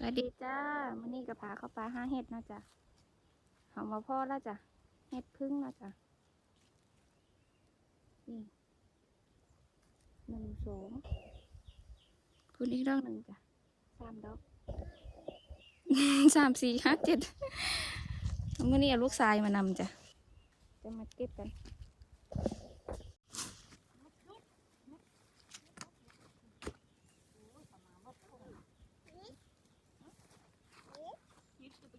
สวัสดีจ้ามันนี่กับพาเข้าปลาห้าเห็ดเนาะจ้ะหอมมาพ่อแล้วจ้ะเห็ดพึ่งเนาะจ้ะนี่หนึ่งสองคุณอีกดอกหนึ่งจ้ะสามดอกสามสี่ห้าเจ็ดมื่อนี้เอาลูกทรายมานำจ้ะจะมาเก็บกัน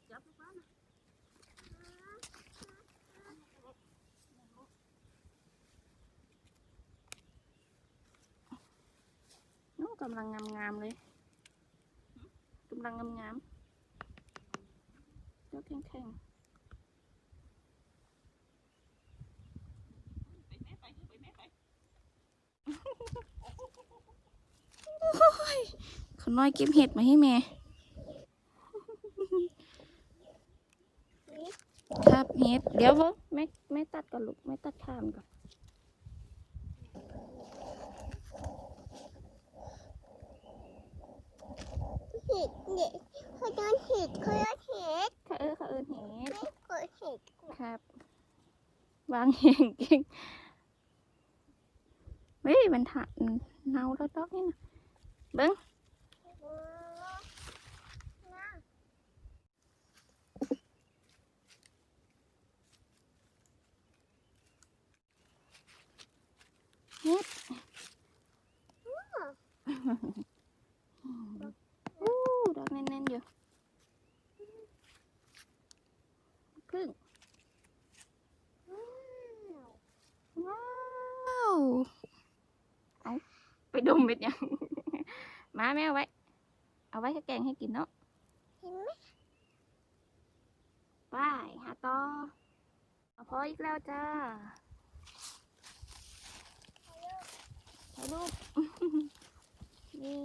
โอ้กำลังงามๆเลยกำลังงามๆเจ้าแข็งๆโอ้ยขน้อย เก็บเห็ดมาให้แม่ครับเห็ดเดี๋ยวเบิ้งแม่แม่ตัดก่อนลูกแม่ตัดข้ามก่อนเห็ดเนี่ยเขาโดนเห็ดเขาโดนเห็ดค่ะเออค่ะเออเห็ดไม่กดเห็ดครับ วางเองเก่งเฮ้ยมันถะเนาแล้วดอกนี่นะเบิ้ง นะ เฮ็ดอู้ดอกแน่นๆอยู่ครึ่งว้าวเอาไปดมเม็ดยังมาแม่เอาไว้ เอาไว้ให้แกงให้กินเนาะเห็นไหมไปหาต่อเอาพออีกแล้วจ้าถ่าย รูป นี่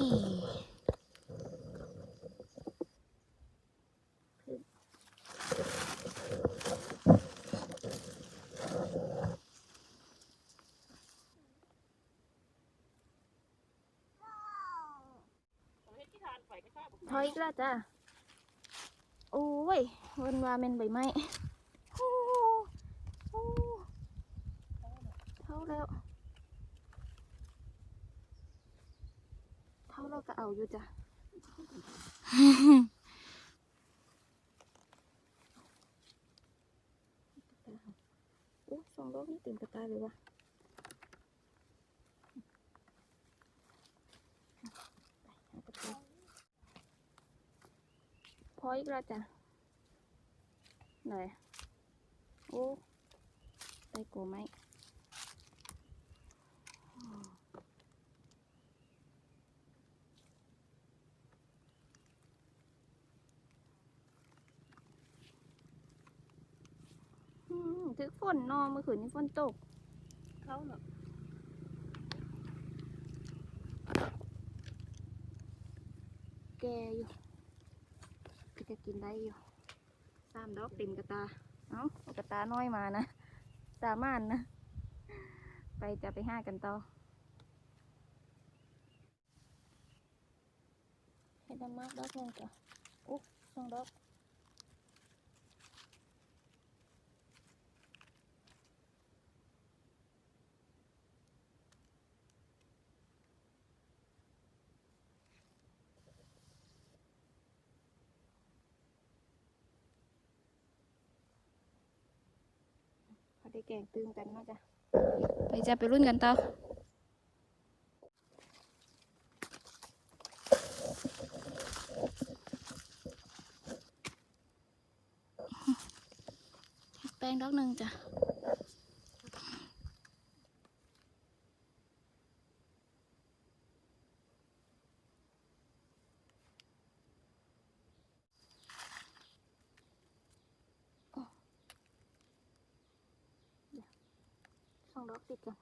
พออีกแล้วจ้าโอ้ยวันวาเมนใบไม้โอ้โอ้เท่าแล้ว เราก็เอาอยู่จ้ะโอ้สองดอกนี่เต็มกระตายเลยวะพออีกแล้วจ้ะไหนโอ้ได้โกไหม อืม ถึกฝนเนอเมื่อคืนนี้ฝนตก เขาเนาะแกอยู่ก็จะกินได้อยู่สามดอกเต็มกระตา เอ้าเอากระตาน้อยมานะสามารถนะ ไปจะไปห้ากันต่อให้ดำมากดอกหนึงจ้ะอุ๊สองดอก ได้แกงตื่มกันเนาะจ้ะไปจะไปรุ่นกันต่อแป้งดอกหนึ่งจ้ะ สองดอกติดกัน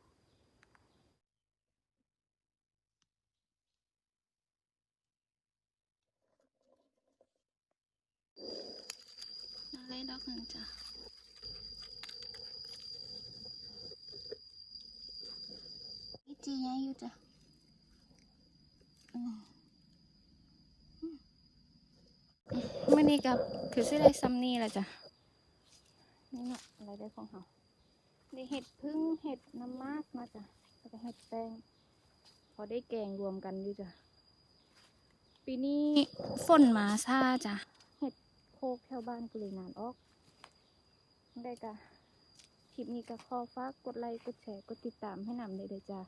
อะไรดอกหนึ่งจ้ะนี่จีไงอยู่จ้ะอืมอืมนี้กับคือสิได้ซัมนี่แหละจ้ะนี่เนาะอะไรได้ของเขา ได้เห็ดพึ่งเห็ดน้ำมากเนาจ้ะแล้วก็เห็ดแป้งพอได้แกงรวมกันอยู่จ้ะปีนี้ฝนมาซาจ้ะเห็ดโคกแถวบ้านกูเลยนานออกได้กะคลิปนี้ก็ขอฝากกดไลค์กดแชร์กดติดตามให้นำเลยเด้อจ้า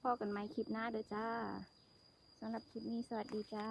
พอกันไหมคลิปหน้าเด้อจ้าสำหรับคลิปนี้สวัสดีจ้า